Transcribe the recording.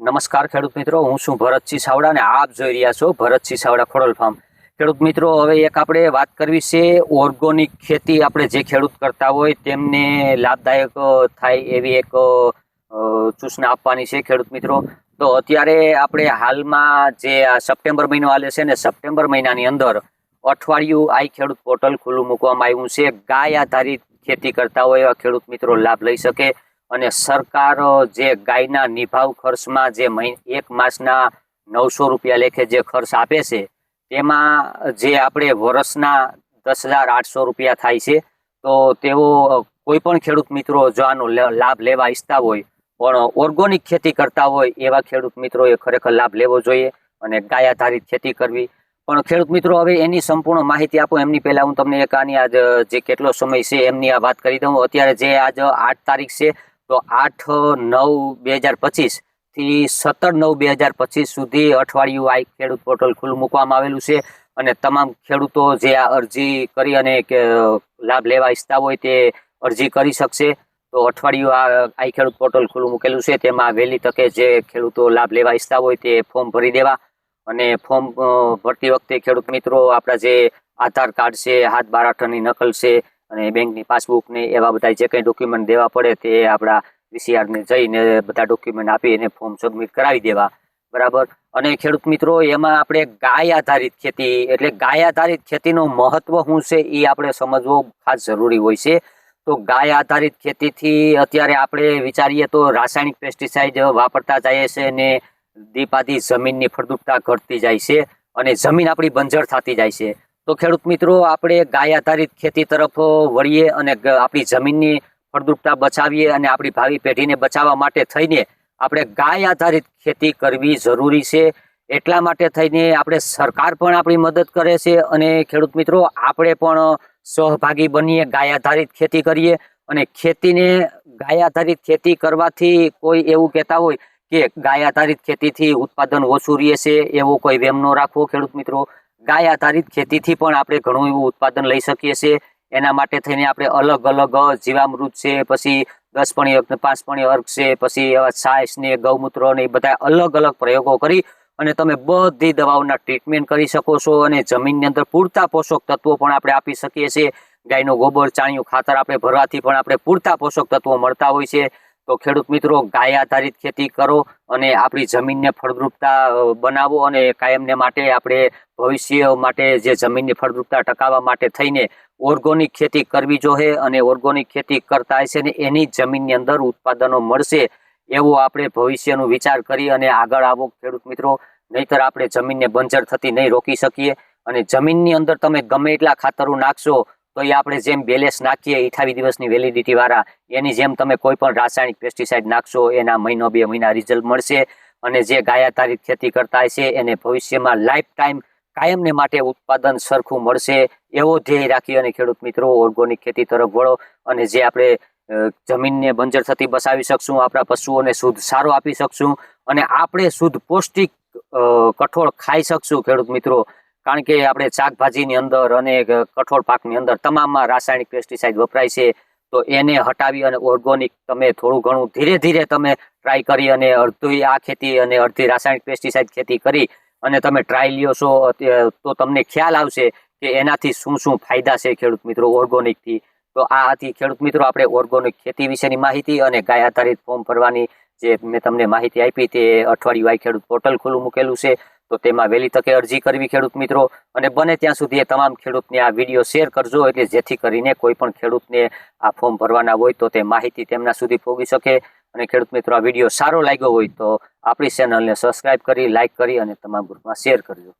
નમસ્કાર, ખેડૂત મિત્રો. હું છું ભરતસિંહ સાવડા અને આપ જોઈ રહ્યા છો ભરતસિંહ સાવડા ખોડલ ફાર્મ. ખેડૂત મિત્રો, હવે એક આપણે વાત કરવી છે ઓર્ગોનિક ખેતી આપણે જે ખેડૂત કરતા હોય તેમને લાભદાયક થાય એવી એક સૂચના આપવાની છે ખેડૂત મિત્રો. તો અત્યારે આપણે હાલમાં જે આ સપ્ટેમ્બર મહિનો હાલે છે ને સપ્ટેમ્બર મહિનાની અંદર અઠવાડિયું આઈ ખેડૂત પોર્ટલ ખુલ્લું મૂકવામાં આવ્યું છે. ગાય આધારિત ખેતી કરતા હોય એવા ખેડૂત મિત્રો લાભ લઈ શકે. અને સરકાર જે ગાયના નિભાવ ખર્ચમાં જે એક માસના નવસો રૂપિયા લેખે જે ખર્ચ આપે છે, તેમાં જે આપણે વર્ષના દસ હજાર આઠસો રૂપિયા થાય છે, તો તેઓ કોઈ પણ ખેડૂત મિત્રો જો આનો લાભ લેવા ઈચ્છતા હોય, પણ ઓર્ગોનિક ખેતી કરતા હોય, એવા ખેડૂત મિત્રોએ ખરેખર લાભ લેવો જોઈએ અને ગાય આધારિત ખેતી કરવી. પણ ખેડૂત મિત્રો, હવે એની સંપૂર્ણ માહિતી આપો, એમની પહેલાં હું તમને એક આની આજ, જે કેટલો સમય છે, એમની આ વાત કરી દઉં. અત્યારે જે આજ આઠ તારીખ છે તો આઠ, નવ, બે હજાર પચીસથી સત્તર, નવ, બે હજાર પચીસ સુધી અઠવાડિયું આ ખેડૂત પોર્ટલ ખુલ્લું મૂકવામાં આવેલું છે અને તમામ ખેડૂતો જે આ અરજી કરી અને લાભ લેવા ઈચ્છતા હોય તે અરજી કરી શકશે. તો અઠવાડિયું આ આઈ ખેડૂત પોર્ટલ ખુલ્લું મૂકેલું છે. તેમાં વહેલી તકે જે ખેડૂતો લાભ લેવા ઈચ્છતા હોય તે ફોર્મ ભરી દેવા અને ફોર્મ ભરતી વખતે ખેડૂત મિત્રો આપણા જે આધાર કાર્ડ છે, હાથ બારાઠની નકલ છે અને બેંકની પાસબુક ને એવા બધા જે કંઈ ડોક્યુમેન્ટ દેવા પડે તે આપણા વીસીઆરને જઈને બધા ડોક્યુમેન્ટ આપી અને ફોર્મ સબમિટ કરાવી દેવા. બરાબર? અને ખેડૂત મિત્રો, એમાં આપણે ગાય આધારિત ખેતી, એટલે ગાય આધારિત ખેતીનું મહત્વ શું છે એ આપણે સમજવું ખાસ જરૂરી હોય છે. તો ગાય આધારિત ખેતીથી અત્યારે આપણે વિચારીએ તો રાસાયણિક પેસ્ટિસાઇડ વાપરતા જઈએ છે ને દીપાદી જમીનની ફળદ્રુપતા ઘટતી જાય છે અને જમીન આપણી બંજર થતી જાય છે. તો ખેડૂત મિત્રો, આપણે ગાય આધારિત ખેતી તરફ વળીએ અને આપણી જમીનની ફળદ્રુપતા બચાવીએ અને આપણી ભાવિ પેઢીને બચાવવા માટે થઈને આપણે ગાય આધારિત ખેતી કરવી જરૂરી છે. એટલા માટે થઈને આપણે સરકાર પણ આપણી મદદ કરે છે અને ખેડૂત મિત્રો, આપણે પણ સહભાગી બનીએ, ગાય આધારિત ખેતી કરીએ અને ખેતીને, ગાય આધારિત ખેતી કરવાથી કોઈ એવું કહેતા હોય કે ગાય આધારિત ખેતીથી ઉત્પાદન ઓછું રહે છે એવો કોઈ વેમ ન રાખવો ખેડૂત મિત્રો. ગાય આધારિત ખેતીથી પણ આપણે ઘણું એવું ઉત્પાદન લઈ શકીએ છીએ. એના માટે થઈને આપણે અલગ અલગ જીવામૃત છે, પછી દસ પણી અર્ક અર્ગ પાંચ પણી અર્ક છે, પછી છાશ ને ગૌમૂત્ર ને એ બધા અલગ અલગ પ્રયોગો કરી અને તમે બધી દવાઓના ટ્રીટમેન્ટ કરી શકો છો અને જમીનની અંદર પૂરતા પોષક તત્વો પણ આપણે આપી શકીએ છીએ. ગાયનું ગોબર ચાણિયું ખાતર આપણે ભરવાથી પણ આપણે પૂરતા પોષક તત્વો મળતા હોય છે. તો ખેડૂત મિત્રો, ગાય આધારિત ખેતી કરો અને આપણી જમીનને ફળદ્રુપતા બનાવો અને કાયમને માટે આપણે ભવિષ્ય માટે જે જમીનની ફળદ્રુપતા ટકાવવા માટે થઈને ઓર્ગોનિક ખેતી કરવી જોઈએ અને ઓર્ગોનિક ખેતી કરતા હશે ને એની જમીનની અંદર ઉત્પાદનો મળશે એવો આપણે ભવિષ્યનો વિચાર કરી અને આગળ આવો ખેડૂત મિત્રો. નહીતર આપણે જમીનને બંજર થતી નહીં રોકી શકીએ અને જમીનની અંદર તમે ગમે એટલા ખાતરો નાખશો તો એ આપણે જેમ બેલેન્સ નાખીએ અઠાવી દિવસની વેલિડિટી વાળા, એની જેમ તમે કોઈ પણ રાસાયણિક પેસ્ટિસાઇડ નાખશો, એના મહિનો બે મહિના રિઝલ્ટ મળશે અને જે ગાય આધારિત ખેતી કરતા હશે, એને ભવિષ્યમાં લાઈફ ટાઈમ કાયમને માટે ઉત્પાદન સરખું મળશે, એવો ધ્યેય રાખી અને ખેડૂત મિત્રો ઓર્ગોનિક ખેતી તરફ વળો અને જે આપણે જમીનને બંજર થતી બસાવી શકશું, આપણા પશુઓને શુદ્ધ સારો આપી શકશું અને આપણે શુદ્ધ પૌષ્ટિક કઠોળ ખાઈ શકશું. ખેડૂત મિત્રો કારણ કે આપણે શાકભાજીની અંદર અને કઠોળ પાકની અંદર તમામમાં રાસાયણિક પેસ્ટિસાઇડ વપરાય છે, તો એને હટાવી અને ઓર્ગોનિક તમે થોડું ઘણું ધીરે ધીરે તમે ટ્રાય કરી અને અડધી આ ખેતી અને અડધી રાસાયણિક પેસ્ટિસાઇડ ખેતી કરી અને તમે ટ્રાય લ્યો છો તો તમને ખ્યાલ આવશે કે એનાથી શું શું ફાયદા છે ખેડૂત મિત્રો ઓર્ગોનિકથી તો આ હતી ખેડૂત મિત્રો આપણે ઓર્ગોનિક ખેતી વિશેની માહિતી અને ગાય આધારિત ફોર્મ ભરવાની જે મેં તમને માહિતી આપી તે અઠવાડિયું ખેડૂત પોર્ટલ ખુલ્લું મૂકેલું છે. તો તેમાં વહેલી તકે અરજી કરવી ખેડૂત મિત્રો. અને બને ત્યાં સુધી એ તમામ ખેડૂતને આ વીડિયો શેર કરજો, એટલે જેથી કરીને કોઈ પણ ખેડૂતને આ ફોર્મ ભરવાના હોય તો તે માહિતી તેમના સુધી પહોંચી શકે. અને ખેડૂત મિત્રો, આ વીડિયો સારો લાગ્યો હોય તો આપણી ચેનલને સબસ્ક્રાઈબ કરી લાઇક કરી અને તમામ ગ્રુપમાં શેર કરજો.